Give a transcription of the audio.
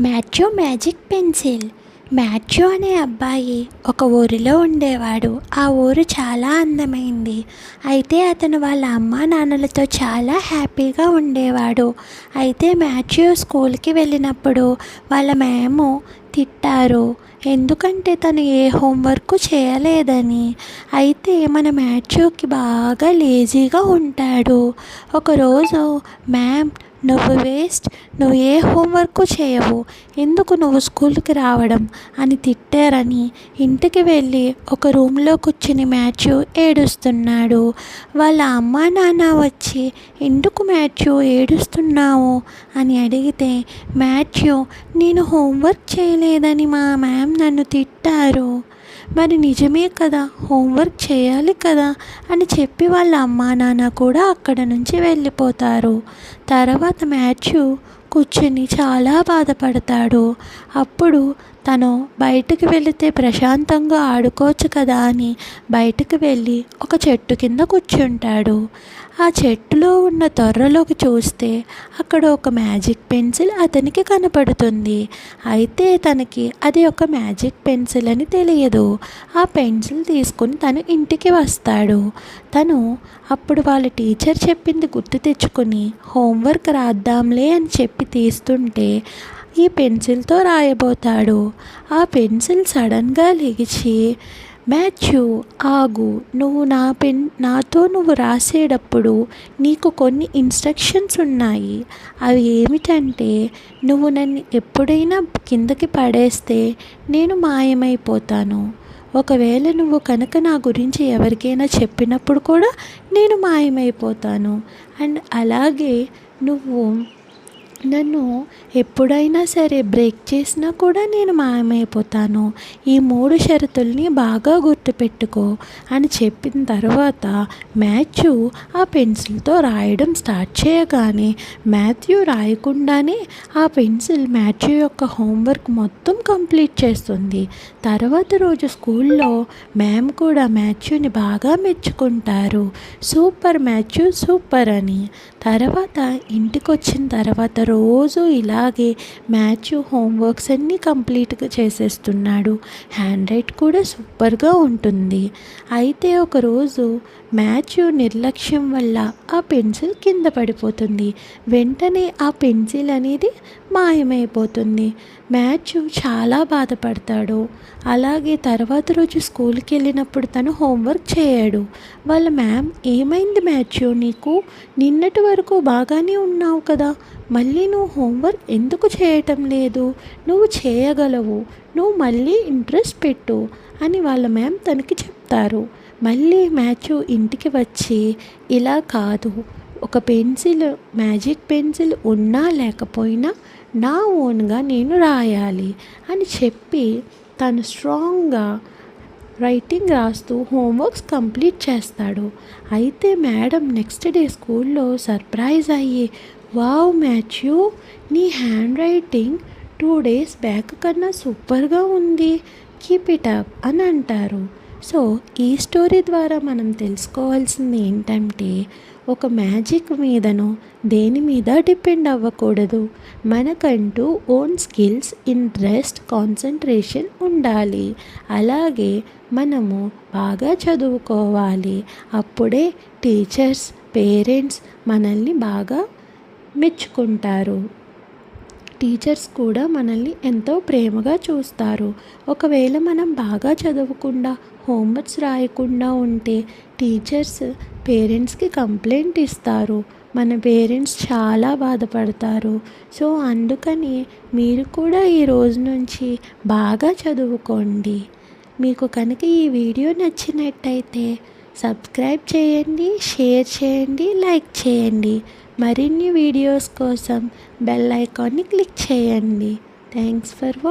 Matthew magic pencil. Matthew అనే అబ్బాయి ఒక ఊరిలో ఉండేవాడు. ఆ ఊరు చాలా అందమైంది. అయితే అతను వాళ్ళ అమ్మా నాన్నలతో చాలా హ్యాపీగా ఉండేవాడు. అయితే మ్యాథ్యూ స్కూల్కి వెళ్ళినప్పుడు వాళ్ళ మేము తిట్టారు. ఎందుకంటే తను ఏ హోంవర్క్ చేయలేదని. అయితే మన మ్యాథ్యూకి బాగా లేజీగా ఉంటాడు. ఒకరోజు మ్యామ్ నువ్వు వేస్ట్ నువ్వు ఏ హోంవర్క్ చేయవు. ఎందుకు నువ్వు స్కూల్కి రావడం? అని తిట్టారని ఇంటికి వెళ్ళి ఒక రూమ్లో కూర్చుని మ్యాథ్యూ ఏడుస్తున్నాడు. వాళ్ళ అమ్మ నాన్న వచ్చి ఎందుకు మ్యాథ్యూ ఏడుస్తున్నావు? అని అడిగితే మ్యాథ్యూ నేను హోంవర్క్ చేయలేదని మా మ్యామ్ నన్ను తిట్టారు. మరి నిజమే కదా? హోంవర్క్ చేయాలి కదా? అని చెప్పి వాళ్ళ అమ్మా నాన్న కూడా అక్కడ నుంచి వెళ్ళిపోతారు. తర్వాత మ్యాథ్యూ కూర్చుని చాలా బాధపడతాడు. అప్పుడు తను బయటకు వెళితే ప్రశాంతంగా ఆడుకోవచ్చు కదా అని బయటకు వెళ్ళి ఒక చెట్టు కింద కూర్చుంటాడు. ఆ చెట్టులో ఉన్న తొర్రలోకి చూస్తే అక్కడ ఒక మ్యాజిక్ పెన్సిల్ అతనికి కనపడుతుంది. అయితే తనకి అది ఒక మ్యాజిక్ పెన్సిల్ అని తెలియదు. ఆ పెన్సిల్ తీసుకుని తను ఇంటికి వస్తాడు. తను అప్పుడు వాళ్ళ టీచర్ చెప్పింది గుర్తు తెచ్చుకొని హోంవర్క్ రాద్దాంలే అని చెప్పి తీస్తుంటే ఈ పెన్సిల్తో రాయబోతాడు. ఆ పెన్సిల్ సడన్గా లెగిచి మ్యాథ్యూ ఆగు. నువ్వు నా పెన్ నాతో నువ్వు రాసేటప్పుడు నీకు కొన్ని ఇన్స్ట్రక్షన్స్ ఉన్నాయి. అవి ఏమిటంటే నువ్వు నన్ను ఎప్పుడైనా కిందకి పడేస్తే నేను మాయమైపోతాను. ఒకవేళ నువ్వు కనుక నా గురించి ఎవరికైనా చెప్పినప్పుడు కూడా నేను మాయమైపోతాను. అండ్ అలాగే నువ్వు నన్ను ఎప్పుడైనా సరే బ్రేక్ చేసినా కూడా నేను మాయమైపోతాను. ఈ మూడు షరతుల్ని బాగా గుర్తుపెట్టుకో అని చెప్పిన తర్వాత మ్యాథ్యూ ఆ పెన్సిల్తో రాయడం స్టార్ట్ చేయగానే మ్యాథ్యూ రాయకుండానే ఆ పెన్సిల్ మ్యాథ్యూ యొక్క హోంవర్క్ మొత్తం కంప్లీట్ చేస్తుంది. తర్వాత రోజు స్కూల్లో మ్యామ్ కూడా మ్యాథ్యూని బాగా మెచ్చుకుంటారు. సూపర్ మ్యాథ్యూ సూపర్ అని. తర్వాత ఇంటికి వచ్చిన తర్వాత రోజు ఇలాగే మాథ్యూ హోంవర్క్స్ అన్నీ కంప్లీట్గా చేసేస్తున్నాడు. హ్యాండ్ రైట్ కూడా సూపర్గా ఉంటుంది. అయితే ఒకరోజు మాథ్యూ నిర్లక్ష్యం వల్ల ఆ పెన్సిల్ కింద పడిపోతుంది. వెంటనే ఆ పెన్సిల్ అనేది మాయమైపోతుంది. మాథ్యూ చాలా బాధపడతాడు. అలాగే తర్వాత రోజు స్కూల్కి వెళ్ళినప్పుడు తను హోంవర్క్ చేయడు. వాళ్ళ మ్యామ్ ఏమైంది మాథ్యూ నీకు? నిన్నటి వరకు బాగానే ఉన్నావు కదా? మళ్ళీ నువ్వు హోంవర్క్ ఎందుకు చేయటం లేదు? నువ్వు చేయగలవు. నువ్వు మళ్ళీ ఇంట్రెస్ట్ పెట్టు అని వాళ్ళ మ్యామ్ తనకి చెప్తారు. మళ్ళీ మ్యాథ్యూ ఇంటికి వచ్చి ఇలా కాదు. ఒక పెన్సిల్ మ్యాజిక్ పెన్సిల్ ఉన్నా లేకపోయినా నా ఓన్గా నేను రాయాలి అని చెప్పి తను స్ట్రాంగ్గా రైటింగ్ రాస్తూ హోంవర్క్స్ కంప్లీట్ చేస్తాడు. అయితే మేడం నెక్స్ట్ డే స్కూల్లో సర్ప్రైజ్ అయ్యి వావ్ మ్యాథ్యూ నీ hand writing two days back కన్నా సూపర్గా ఉంది. కీప్ ఇట్ అప్ అని అంటారు. సో ఈ స్టోరీ ద్వారా మనం తెలుసుకోవాల్సింది ఏంటంటే ఒక మ్యాజిక్ మీదను దేని మీద డిపెండ్ అవ్వకూడదు. మనకంటూ ఓన్ స్కిల్స్ ఇంట్రెస్ట్ కాన్సన్ట్రేషన్ ఉండాలి. అలాగే మనము బాగా చదువుకోవాలి. అప్పుడే టీచర్స్ పేరెంట్స్ మనల్ని బాగా మెచ్చుకుంటారు. టీచర్స్ కూడా మనల్ని ఎంతో ప్రేమగా చూస్తారు. ఒకవేళ మనం బాగా చదవకుండా హోంవర్క్స్ రాయకుండా ఉంటే టీచర్స్ పేరెంట్స్కి కంప్లైంట్ ఇస్తారు. మన పేరెంట్స్ చాలా బాధపడతారు. సో అందుకని మీరు కూడా ఈ రోజు నుంచి బాగా చదువుకోండి. మీకు కనుక ఈ వీడియో నచ్చినట్టయితే సబ్స్క్రైబ్ చేయండి షేర్ చేయండి లైక్ చేయండి. మరిన్ని వీడియోస్ కోసం బెల్ ఐకాన్ని క్లిక్ చేయండి. థ్యాంక్స్ ఫర్ వా